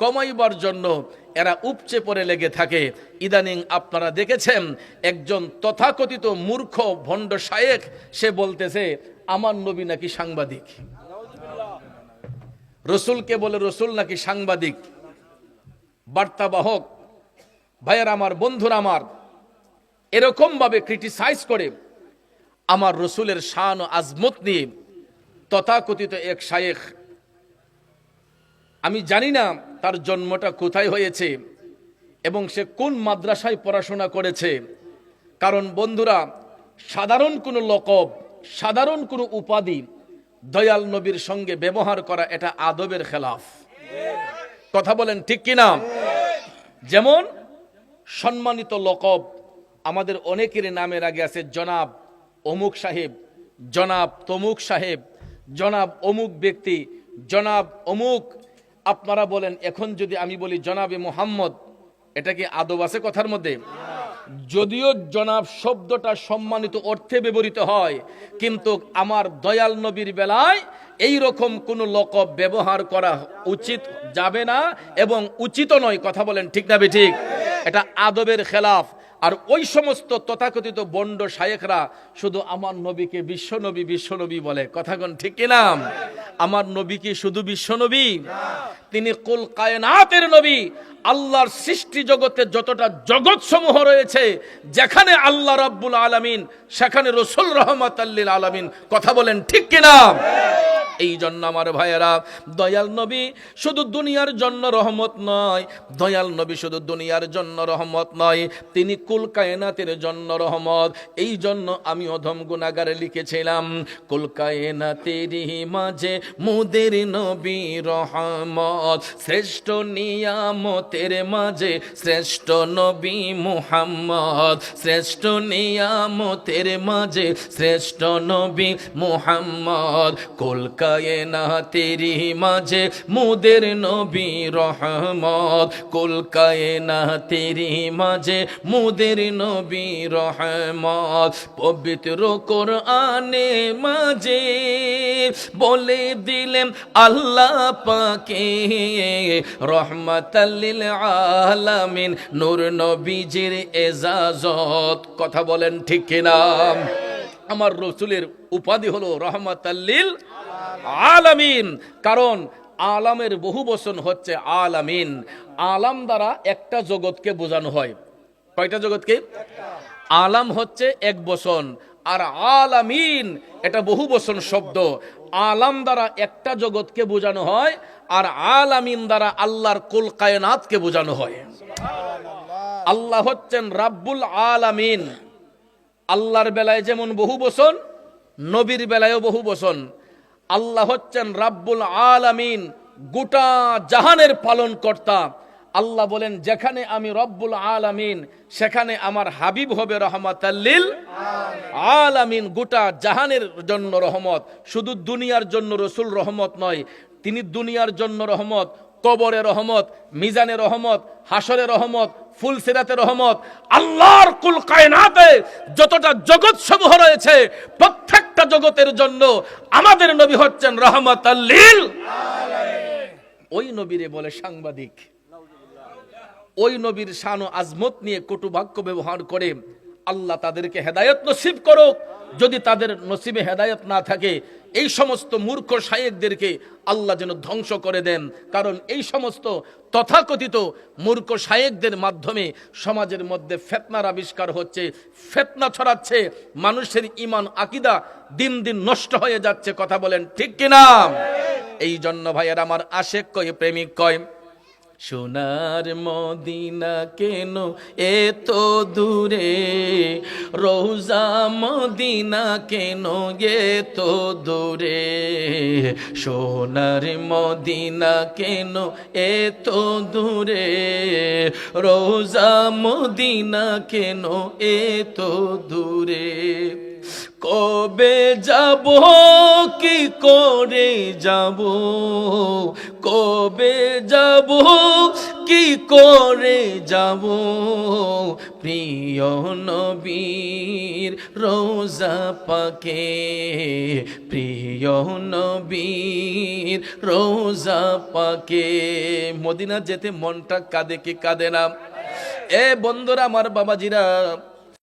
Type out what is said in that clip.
কমাইবার জন্য এরা উপচে পড়ে লেগে থাকে। ইদানিং আপনারা দেখেছেন, একজন তথাকথিত মূর্খ ভণ্ড শায়েক সে বলতেছে, আমার নবী নাকি সাংবাদিক? রসুলকে বলে, রসুল নাকি সাংবাদিক? বার্তাবাহক, ভাইয়ের আমার, বন্ধুর আমার এরকম ভাবে ক্রিটিসাইজ করে আমার রসুলের শান ও আজমত নিয়ে তথাকথিত এক শায়েখ। আমি জানি না তার জন্মটা কোথায় হয়েছে এবং সে কোন মাদ্রাসায় পড়াশোনা করেছে? কারণ বন্ধুরা, সাধারণ কোনো লকব, সাধারণ কোনো উপাধি দয়াল নবীর সঙ্গে ব্যবহার করা এটা আদবের খেলাফ। কথা বলেন ঠিক কিনা? যেমন সম্মানিত লকব আমাদের অনেকের নামের আগে আছে জনাব অমুক সাহেব, জনাব তমুক সাহেব, জনাব অমুক ব্যক্তি, জনাব অমুক আপনারা বলেন, এখন যদি আমি বলি জনাবে মোহাম্মদ, এটা কি আদব আছে কথার মধ্যে? যদিও জনাব শব্দটা সম্মানিত অর্থে ব্যবহৃত হয়, কিন্তু আমার দয়াল নবীর বেলায় এই রকম কোনো লকব ব্যবহার করা উচিত যাবে না এবং উচিত নয়, কথা বলেন ঠিক না ঠিক এটা আদবের খেলাফ। আর ওই সমস্ত তথাকথিত বন্ড শায়েখরা শুধু আমার নবীকে বিশ্বনবী বিশ্বনবী বলে। কথাগণ ঠিক কিনা আমার নবী কি শুধু বিশ্বনবী তিনি কুল কায়নাতের নবী। আল্লাহর সৃষ্টি জগতে যতটা জগৎ সমূহ রয়েছে, যেখানে আল্লাহ রাব্বুল আলামিন, সেখানে রসুল রহমত আল্লিল আলামিন কথা বলেন, ঠিক কিনা এই জন্য আমার ভাইয়েরা, দয়াল নবী শুধু দুনিয়ার জন্য রহমত নয়, দয়াল নবী শুধু দুনিয়ার জন্য রহমত নয়, তিনি কুল কায়নাতের জন্য রহমত। এই জন্য আমি অধম গুণাগারে লিখেছিলাম, কুল কায়নাতেরই মাঝে মুদের নবী রহমত, শ্রেষ্ঠ নিয়ামতের মাঝে শ্রেষ্ঠ নবী মুহাম্মদ, শ্রেষ্ঠ নিয়ামতের মাঝে শ্রেষ্ঠ নবী মুহাম্মদ কলকায়ে না তেরি মাঝে মুদের নবী রহমত কলকায়ে না তেরি মাঝে মুদের নবী রহমত, পবিত্র কোরআনে মাঝে বলে দিলেন আল্লাহ পাকে রহমাতাল্লিল আলামিন, নূর নবীজির এজাজত। কথা বলেন ঠিক কিনা? আমার রসুলের উপাধি হলো রহমাতাল্লিল আলামিন। কারণ আলামের বহু বচন হচ্ছে আলামিন। আলাম দ্বারা একটা জগৎকে বোঝানো হয়। কয়টা জগৎকে? আলাম হচ্ছে এক বচন, আর আলামিন, এটা বহু বচন শব্দ। আলাম দ্বারা একটা জগৎকে বোঝানো হয় আর আলামিন দ্বারা আল্লাহর কুল কায়নাতকে বোঝানো হয়। আল্লাহ হচ্ছেন রাব্বুল আলামিন। আল্লাহর বেলায় যেমন বহু বসন নবীর বেলায়ও বহু বসন আল্লাহ হচ্ছেন রাব্বুল আলামিন গোটা জাহানের পালন কর্তা আল্লাহ বলেন যেখানে আমি রব্বুল আলামিন সেখানে আমার হাবিব হবে রহমাতাল্লিল আলামিন। গোটা জাহানের জন্য রহমত শুধু দুনিয়ার জন্য রসুল রহমত নয় তিনি দুনিয়ার জন্য রহমত কবরে রহমত মিজানে রহমত হাসরে রহমত ফুল সিরাতে রহমত আল্লাহর কুল কায়নাতে যতটা জগৎ সমূহ রয়েছে প্রত্যেকটা জগতের জন্য আমাদের নবী হচ্ছেন রহমত আল্লিল ওই নবীরে বলে সাংবাদিক। ওই নবীর শান ও আজমত নিয়ে কটু বাক্য ব্যবহার করে আল্লাহ তাদেরকে হেদায়ত নসিব করুক। যদি তাদের নসিবে হেদায়ত না থাকে, এই সমস্ত মূর্খ শায়েকদেরকে আল্লাহ যেন ধ্বংস করে দেন। কারণ এই সমস্ত তথাকথিত মূর্খ শায়েকদের মাধ্যমে সমাজের মধ্যে ফেতনার আবিষ্কার হচ্ছে, ফেতনা ছড়াচ্ছে, মানুষের ইমান আকিদা দিন দিন নষ্ট হয়ে যাচ্ছে। কথা বলেন ঠিক কিনা? এই জন্য ভাইয়ের, আমার আশেক কয়, প্রেমিক কয় সোনার মদিনা কেন এত দূরে? রোজা মদিনা কেন এত দূরে? সোনার মদিনা কেন এত দূরে? রোজা মদিনা কেন এত দূরে? কবে যাব, কি করে যাব? কবে কি করে যাব? প্রিয় নবীর রোজা পাকে, প্রিয় নবীর রোজা পাকে। মদিনা যেতে মনটা কাঁদে কি কাঁদে না? এ বন্ধুরা, আমার বাবাজিরা